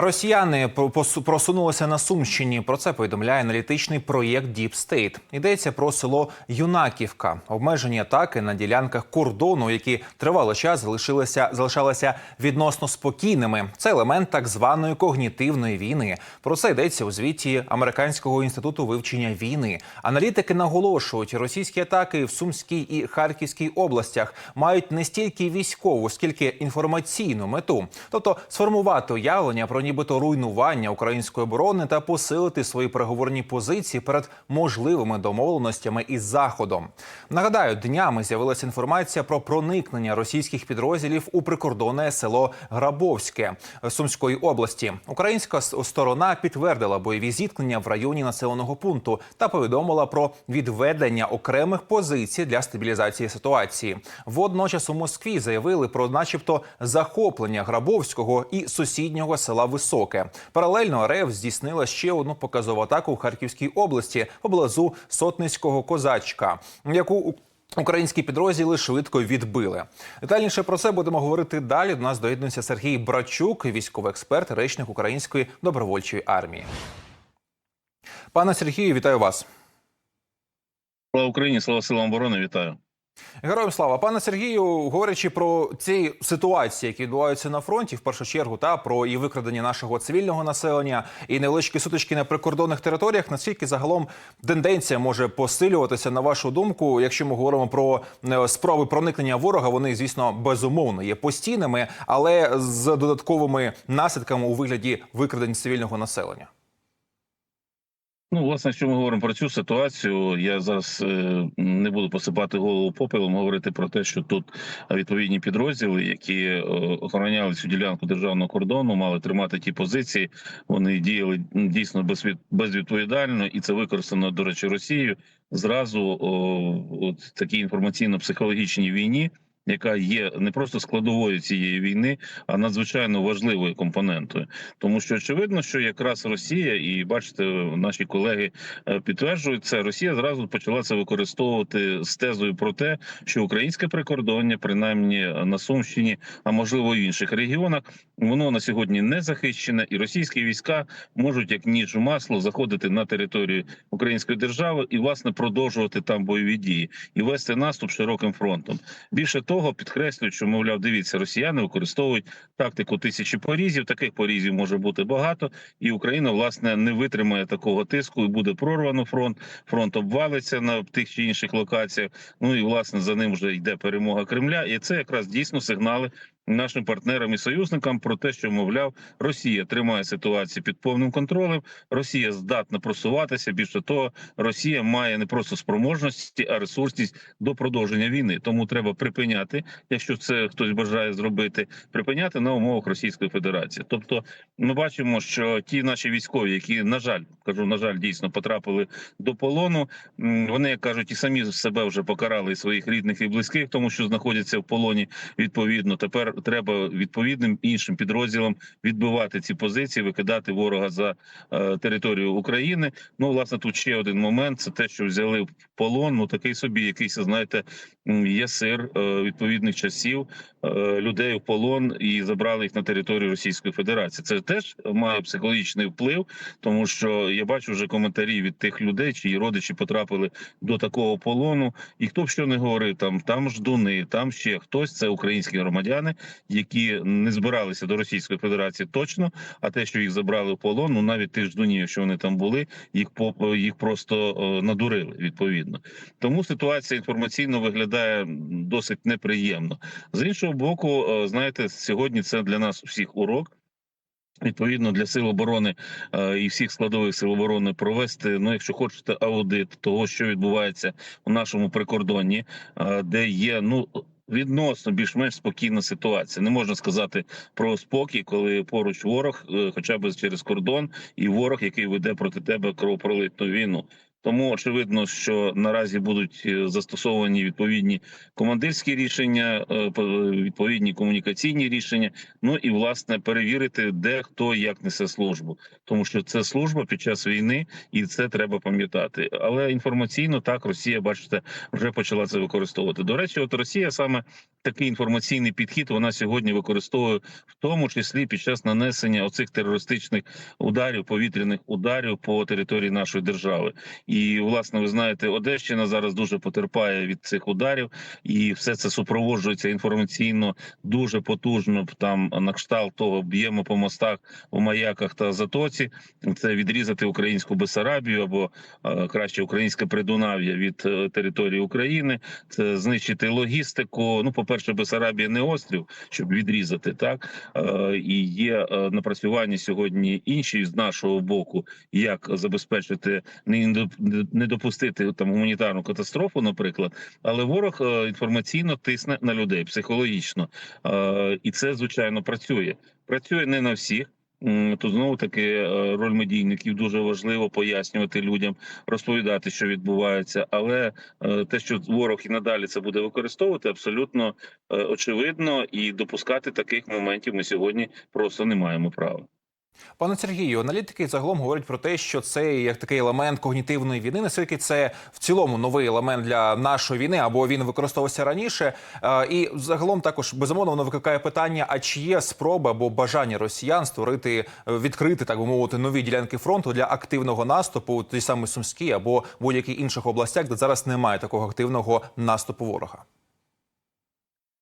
Росіяни просунулися на Сумщині. Про це повідомляє аналітичний проєкт Deep State. Йдеться про село Юнаківка. Обмежені атаки на ділянках кордону, які тривалий час залишилися залишалися відносно спокійними. Це елемент так званої когнітивної війни. Про це йдеться у звіті Американського інституту вивчення війни. Аналітики наголошують, російські атаки в Сумській і Харківській областях мають не стільки військову, скільки інформаційну мету, тобто сформувати уявлення про нібито руйнування української оборони та посилити свої переговорні позиції перед можливими домовленостями із заходом. Нагадаю, днями з'явилася інформація про проникнення російських підрозділів у прикордонне село Грабовське Сумської області. Українська сторона підтвердила бойові зіткнення в районі населеного пункту та повідомила про відведення окремих позицій для стабілізації ситуації. Водночас у Москві заявили про, начебто, захоплення Грабовського і сусіднього села Високе. Паралельно РФ здійснила ще одну показову атаку в Харківській області поблизу Сотницького козачка, яку Українські підрозділи швидко відбили. Детальніше про це будемо говорити далі. До нас доєднується Сергій Брачук, військовий експерт, речник Української добровольчої армії. Пане Сергію, вітаю вас. Слава Україні, слава силам оборони, вітаю. Героям слава, пане Сергію, говорячи про ці ситуації, які відбуваються на фронті, в першу чергу, та про і викрадення нашого цивільного населення, і невеличкі сутички на прикордонних територіях. Наскільки загалом тенденція може посилюватися на вашу думку, якщо ми говоримо про е, спроби проникнення ворога, вони звісно безумовно є постійними, але з додатковими наслідками у вигляді викрадень цивільного населення. Ну, власне, якщо ми говоримо про цю ситуацію, я зараз е, не буду посипати голову попелом, говорити про те, що тут відповідні підрозділи, які е, охороняли цю ділянку державного кордону, мали тримати ті позиції. Вони діяли дійсно безвід, безвідповідально, і це використано, до речі, Росією зразу о, от такій інформаційно-психологічній війні. Яка є не просто складовою цієї війни, а надзвичайно важливою компонентою, тому що очевидно, що якраз Росія, і бачите, наші колеги е, підтверджують це. Росія зразу почала це використовувати з тезою про те, що українське прикордоння, принаймні на Сумщині, а можливо в інших регіонах, воно на сьогодні не захищене, і російські війська можуть як ніж у масло заходити на територію української держави і власне продовжувати там бойові дії і вести наступ широким фронтом. Більше того, підкреслюють, що мовляв, дивіться, росіяни використовують тактику тисячі порізів. Таких порізів може бути багато, і Україна власне не витримає такого тиску і буде прорвано фронт. Фронт обвалиться на тих чи інших локаціях. Ну і власне за ним вже йде перемога Кремля, і це якраз дійсно сигнали. Нашим партнерам і союзникам про те, що мовляв, Росія тримає ситуацію під повним контролем. Росія здатна просуватися. Більше того, Росія має не просто спроможності, а ресурсність до продовження війни. Тому треба припиняти, якщо це хтось бажає зробити, припиняти на умовах Російської Федерації. Тобто, ми бачимо, що ті наші військові, які на жаль, кажу, на жаль, дійсно потрапили до полону. Вони як кажуть, і самі себе вже покарали і своїх рідних і близьких, тому що знаходяться в полоні. Відповідно, тепер треба відповідним іншим підрозділам відбивати ці позиції, викидати ворога за е, територію України. Ну, власне, тут ще один момент: це те, що взяли в полон. Ну такий собі, якийсь, знаєте, є сир е, відповідних часів е, людей в полон і забрали їх на територію Російської Федерації. Це теж має психологічний вплив, тому що я бачу вже коментарі від тих людей, чиї родичі потрапили до такого полону. І хто б що не говорив, там там ждуни, там ще хтось це українські громадяни, які не збиралися до Російської Федерації точно. А те, що їх забрали в полон, ну навіть тих ждунів, якщо вони там були, їх по їх просто е, надурили відповідно. Тому ситуація інформаційно виглядає досить неприємно. З іншого боку, е, знаєте, сьогодні це для нас всіх урок. Відповідно для сил оборони е, і всіх складових сил оборони провести. Ну, якщо хочете, аудит того, що відбувається у нашому прикордонні, е, де є ну відносно більш-менш спокійна ситуація. Не можна сказати про спокій, коли поруч ворог, е, хоча б через кордон, і ворог, який веде проти тебе кровопролитну війну. Тому очевидно, що наразі будуть е, застосовані відповідні командирські рішення, е, відповідні комунікаційні рішення. Ну і власне перевірити, де хто як несе службу, тому що це служба під час війни, і це треба пам'ятати. Але інформаційно так Росія, бачите, вже почала це використовувати. До речі, от Росія саме такий інформаційний підхід вона сьогодні використовує, в тому числі під час нанесення оцих терористичних ударів, повітряних ударів по території нашої держави. І власне, ви знаєте, Одещина зараз дуже потерпає від цих ударів, і все це супроводжується інформаційно дуже потужно. Там на кшталт того б'ємо по мостах у маяках та затоці. Це відрізати українську Бесарабію або е, краще українське Придунав'я від е, території України. Це знищити логістику. Ну, по перше, Бесарабія не острів, щоб відрізати так. Е, І є напрацювання сьогодні інші з нашого боку, як забезпечити не індо- не допустити там гуманітарну катастрофу, наприклад. Але ворог е, інформаційно тисне на людей психологічно, Е, і це звичайно працює. Працює не на всіх. Тут знову таки е, роль медійників дуже важливо пояснювати людям, розповідати, що відбувається. Але те, що ворог і надалі це буде використовувати, абсолютно очевидно, і допускати таких моментів ми сьогодні просто не маємо права. Пане Сергію, аналітики загалом говорять про те, що це як такий елемент когнітивної війни. Наскільки це в цілому новий елемент для нашої війни, або він використовувався раніше? Е, І загалом також безумовно воно викликає питання: а чи є спроба або бажання росіян створити е, відкрити, так би мовити, нові ділянки фронту для активного наступу у тій самій Сумській або будь-яких інших областях, де зараз немає такого активного наступу ворога?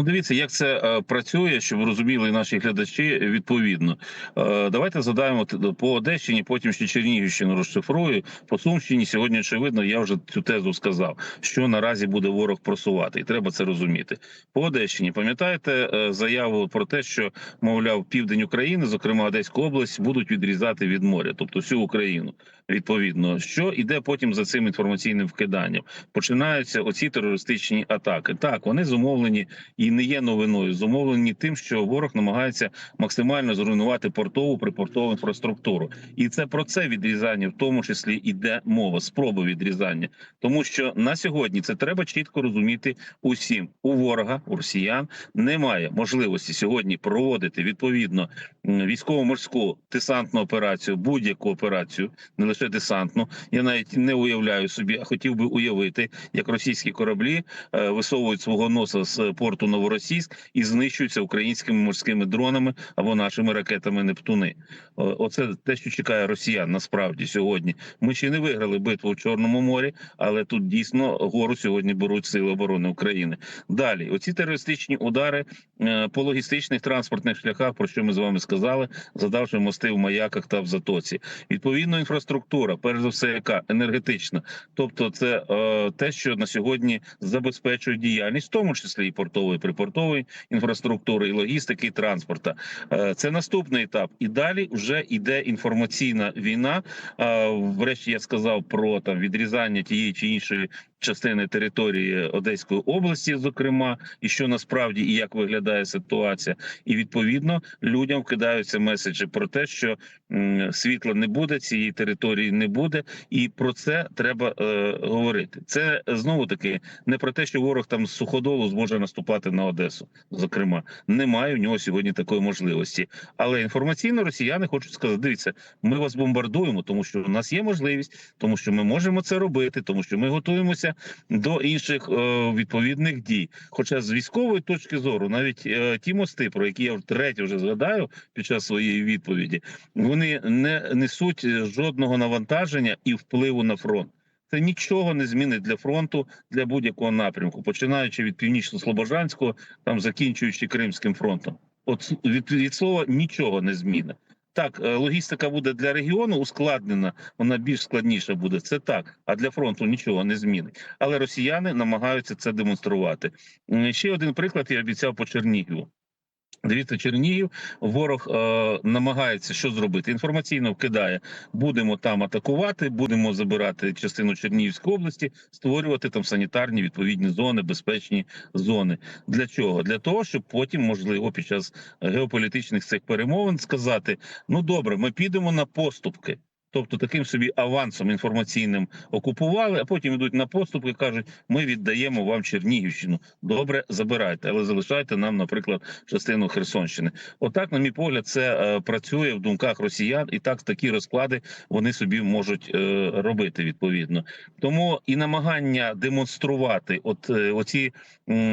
Ну, дивіться, як це е, працює, щоб розуміли наші глядачі відповідно. Е, давайте задаємо по Одещині, потім ще Чернігівщину розшифрую. По Сумщині сьогодні очевидно, я вже цю тезу сказав, що наразі буде ворог просувати, і треба це розуміти. По Одещині пам'ятаєте е, заяву про те, що мовляв південь України, зокрема Одеську область, будуть відрізати від моря, тобто всю Україну. Відповідно, що іде потім за цим інформаційним вкиданням, починаються оці терористичні атаки. Так, вони зумовлені і не є новиною. Зумовлені тим, що ворог намагається максимально зруйнувати портову припортову інфраструктуру, і це про це відрізання, в тому числі іде мова, спроба відрізання, тому що на сьогодні це треба чітко розуміти усім. У ворога, у росіян немає можливості сьогодні проводити відповідно військово-морську десантну операцію, будь-яку операцію, не лише десантну. Я навіть не уявляю собі, а хотів би уявити, як російські кораблі е, висовують свого носа з порту Новоросійськ і знищуються українськими морськими дронами або нашими ракетами Нептуни. Оце те, що чекає росіян. Насправді сьогодні ми ще не виграли битву в Чорному морі, але тут дійсно гору сьогодні беруть сили оборони України. Далі, оці терористичні удари е, по логістичних транспортних шляхах, про що ми з вами сказали, задавши мости в маяках та в затоці. Відповідно, інфраструктура, перш за все, яка енергетична, тобто це е, те, що на сьогодні забезпечує діяльність, в тому числі і портової, припортової інфраструктури, і логістики, і транспорта. Е, це наступний етап. І далі вже йде інформаційна війна. Е, врешті я сказав про там відрізання тієї чи іншої частини території Одеської області, зокрема, і що насправді і як виглядає ситуація, і відповідно людям вкидаються меседжі про те, що світла не буде, цієї території не буде, і про це треба е, говорити. Це знову таки не про те, що ворог там з суходолу зможе наступати на Одесу. Зокрема, немає у нього сьогодні такої можливості. Але інформаційно росіяни хочуть сказати: дивіться, ми вас бомбардуємо, тому що у нас є можливість, тому що ми можемо це робити, тому що ми готуємося до інших е, відповідних дій. Хоча з військової точки зору, навіть е, ті мости, про які я втретє вже згадаю під час своєї відповіді, вони не несуть жодного навантаження і впливу на фронт. Це нічого не змінить для фронту для будь-якого напрямку, починаючи від північно-слобожанського, там закінчуючи Кримським фронтом. От від, від слова нічого не змінить. Так, е, логістика буде для регіону ускладнена, вона більш складніша буде. Це так. А для фронту нічого не змінить. Але росіяни намагаються це демонструвати. Ще один приклад я обіцяв по Чернігіву. Дивіться, Чернігів ворог е, намагається що зробити. Інформаційно вкидає, будемо там атакувати, будемо забирати частину Чернігівської області, створювати там санітарні відповідні зони, безпечні зони. Для чого? Для того, щоб потім, можливо, під час геополітичних цих перемовин сказати: ну добре, ми підемо на поступки. Тобто таким собі авансом інформаційним окупували, а потім йдуть на поступки, кажуть: ми віддаємо вам Чернігівщину. Добре, забирайте, але залишайте нам, наприклад, частину Херсонщини. Отак, на мій погляд, це е, працює в думках росіян, і так такі розклади вони собі можуть е, робити відповідно. Тому і намагання демонструвати, от е, оці,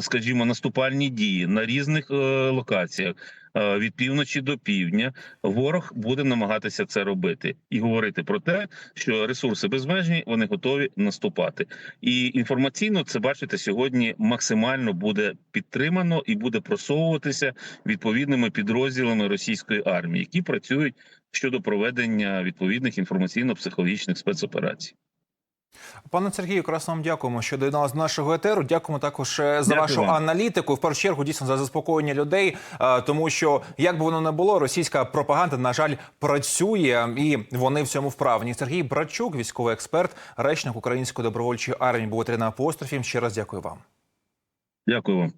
скажімо, наступальні дії на різних локаціях. Е, Від півночі до півдня ворог буде намагатися це робити і говорити про те, що ресурси безмежні, вони готові наступати. І інформаційно це бачите сьогодні максимально буде підтримано і буде просовуватися відповідними підрозділами російської армії, які працюють щодо проведення відповідних інформаційно-психологічних спецоперацій. Пане Сергію, якраз вам дякуємо, що доєдналися до нашого етеру. Дякуємо також е, за Дякую вашу аналітику. В першу чергу дійсно за заспокоєння людей, е, тому що як би воно не було, російська пропаганда на жаль працює, і вони в цьому вправні. Сергій Брачук, військовий експерт, речник української добровольчої армії, був на апострофі. Ще раз дякую вам. Дякую вам.